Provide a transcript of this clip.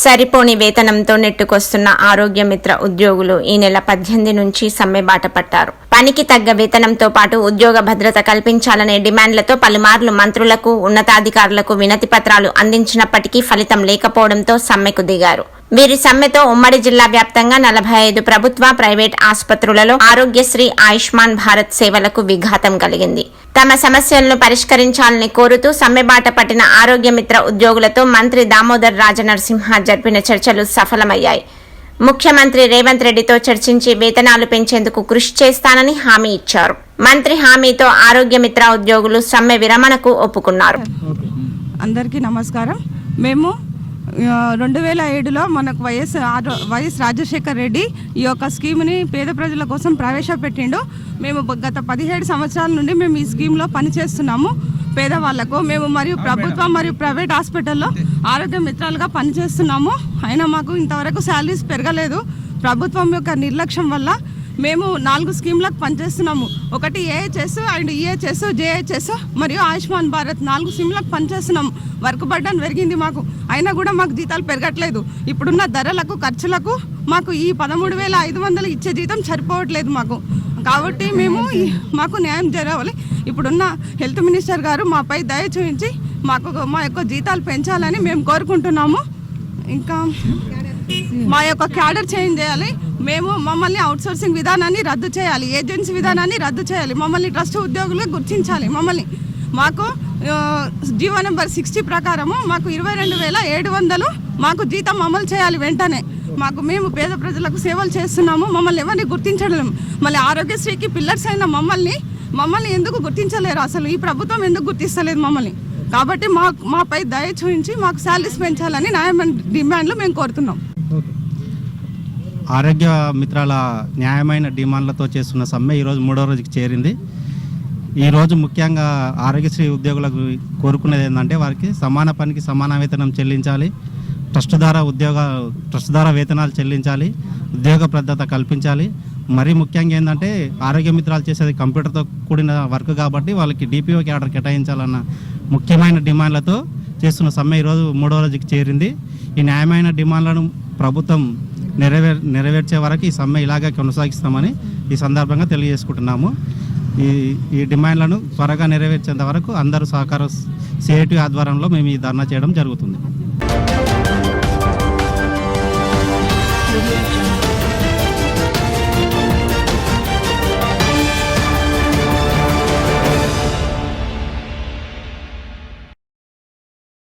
సరిపోని వేతనంతో నెట్టుకొస్తున్న ఆరోగ్యమిత్ర ఉద్యోగులు ఈ నెల పద్దెనిమిది నుంచి సమ్మె బాట పట్టారు. పనికి తగ్గ వేతనంతో పాటు ఉద్యోగ భద్రత కల్పించాలనే డిమాండ్లతో పలుమార్లు మంత్రులకు ఉన్నతాధికారులకు వినతి పత్రాలు అందించినప్పటికీ ఫలితం లేకపోవడంతో సమ్మెకు దిగారు. వీరి సమ్మెతో ఉమ్మడి జిల్లా వ్యాప్తంగా నలభై ఐదు ప్రభుత్వ ప్రైవేట్ ఆసుపత్రులలో ఆరోగ్యశ్రీ ఆయుష్మాన్ భారత్ సేవలకు విఘాతం కలిగింది. తమ సమస్యలను పరిష్కరించాలని కోరుతూ సమ్మెబాట పట్టిన ఆరోగ్యమిత్ర ఉద్యోగులతో మంత్రి దామోదర్ రాజనరసింహ జరిపిన చర్చలు సఫలమయ్యాయి. ముఖ్యమంత్రి రేవంత్ రెడ్డితో చర్చించి వేతనాలు పెంచేందుకు కృషి చేస్తానని హామీ ఇచ్చారు. మంత్రి హామీతో ఆరోగ్యమిత్ర ఉద్యోగులు సమ్మె విరమణకు ఒప్పుకున్నారు. అందరికీ నమస్కారం. మేము రెండు వేల ఏడులో మనకు వైఎస్ వైఎస్ రాజశేఖర్ రెడ్డి ఈ యొక్క స్కీమ్ని పేద ప్రజల కోసం ప్రవేశపెట్టిండు. మేము గత పదిహేడు సంవత్సరాల నుండి మేము ఈ స్కీమ్లో పనిచేస్తున్నాము. పేదవాళ్ళకు మేము మరియు ప్రభుత్వం మరియు ప్రైవేట్ హాస్పిటల్లో ఆరోగ్య మిత్రాలుగా పనిచేస్తున్నాము. అయినా మాకు ఇంతవరకు శాలరీస్ పెరగలేదు. ప్రభుత్వం యొక్క నిర్లక్ష్యం వల్ల మేము నాలుగు స్కీమ్లకు పనిచేస్తున్నాము. ఒకటి ఏహెచ్ఎస్ అండ్ ఈహెచ్ఎస్ జేహెచ్ఎస్ మరియు ఆయుష్మాన్ భారత్ నాలుగు స్కీమ్లకు పనిచేస్తున్నాము వర్క్ బర్డన్ పెరిగింది మాకు. అయినా కూడా మాకు జీతాలు పెరగట్లేదు. ఇప్పుడున్న ధరలకు ఖర్చులకు మాకు ఈ పదమూడు వేల ఐదు వందలు ఇచ్చే జీతం సరిపోవట్లేదు మాకు. కాబట్టి మేము మాకు న్యాయం జరగాలి. ఇప్పుడున్న హెల్త్ మినిస్టర్ గారు మాపై దయ చూపించి మాకు మా యొక్క జీతాలు పెంచాలని మేము కోరుకుంటున్నాము. ఇంకా మా యొక్క క్యాడర్ చేంజ్ చేయాలి. మేము మమ్మల్ని అవుట్సోర్సింగ్ విధానాన్ని రద్దు చేయాలి. ఏజెన్సీ విధానాన్ని రద్దు చేయాలి. మమ్మల్ని ట్రస్ట్ ఉద్యోగులు గుర్తించాలి. మమ్మల్ని మాకు జీవో నెంబర్ సిక్స్టీ ప్రకారము మాకు ఇరవై రెండు వేల ఏడు వందలు మాకు జీతం అమలు చేయాలి వెంటనే. మాకు మేము పేద ప్రజలకు సేవలు చేస్తున్నాము. మమ్మల్ని ఎవరిని గుర్తించడం? మళ్ళీ ఆరోగ్యశ్రీకి పిల్లర్స్ అయిన మమ్మల్ని మమ్మల్ని ఎందుకు గుర్తించలేరు? అసలు ఈ ప్రభుత్వం ఎందుకు గుర్తిస్తలేదు మమ్మల్ని? కాబట్టి మా మాపై దయ చూపించి మాకు శాలరీస్ పెంచాలని న్యాయమైన డిమాండ్లు మేము కోరుతున్నాం. ఆరోగ్య మిత్రాల న్యాయమైన డిమాండ్లతో చేస్తున్న సమ్మె ఈరోజు మూడో రోజుకి చేరింది. ఈరోజు ముఖ్యంగా ఆరోగ్యశ్రీ ఉద్యోగులకు కోరుకునేది ఏంటంటే వారికి సమాన పనికి సమాన వేతనం చెల్లించాలి. ట్రస్ట్ ద్వారా ఉద్యోగ ట్రస్ట్ ద్వారా వేతనాలు చెల్లించాలి. ఉద్యోగ భద్రత కల్పించాలి. మరీ ముఖ్యంగా ఏంటంటే ఆరోగ్య మిత్రాలు చేసేది కంప్యూటర్తో కూడిన వర్క్ కాబట్టి వాళ్ళకి డిపిఓ క్యాడర్ కేటాయించాలన్న ముఖ్యమైన డిమాండ్లతో చేస్తున్న సమ్మె ఈరోజు మూడో రోజుకి చేరింది. ఈ న్యాయమైన డిమాండ్లను ప్రభుత్వం నెరవేర్ నెరవేర్చే వరకు ఈ సమ్మె ఇలాగే కొనసాగిస్తామని ఈ సందర్భంగా తెలియజేసుకుంటున్నాము. ఈ ఈ డిమాండ్లను త్వరగా నెరవేర్చేంత వరకు అందరూ సహకార సేటు ఆధ్వర్యంలో మేము ఈ ధర్నా చేయడం జరుగుతుంది.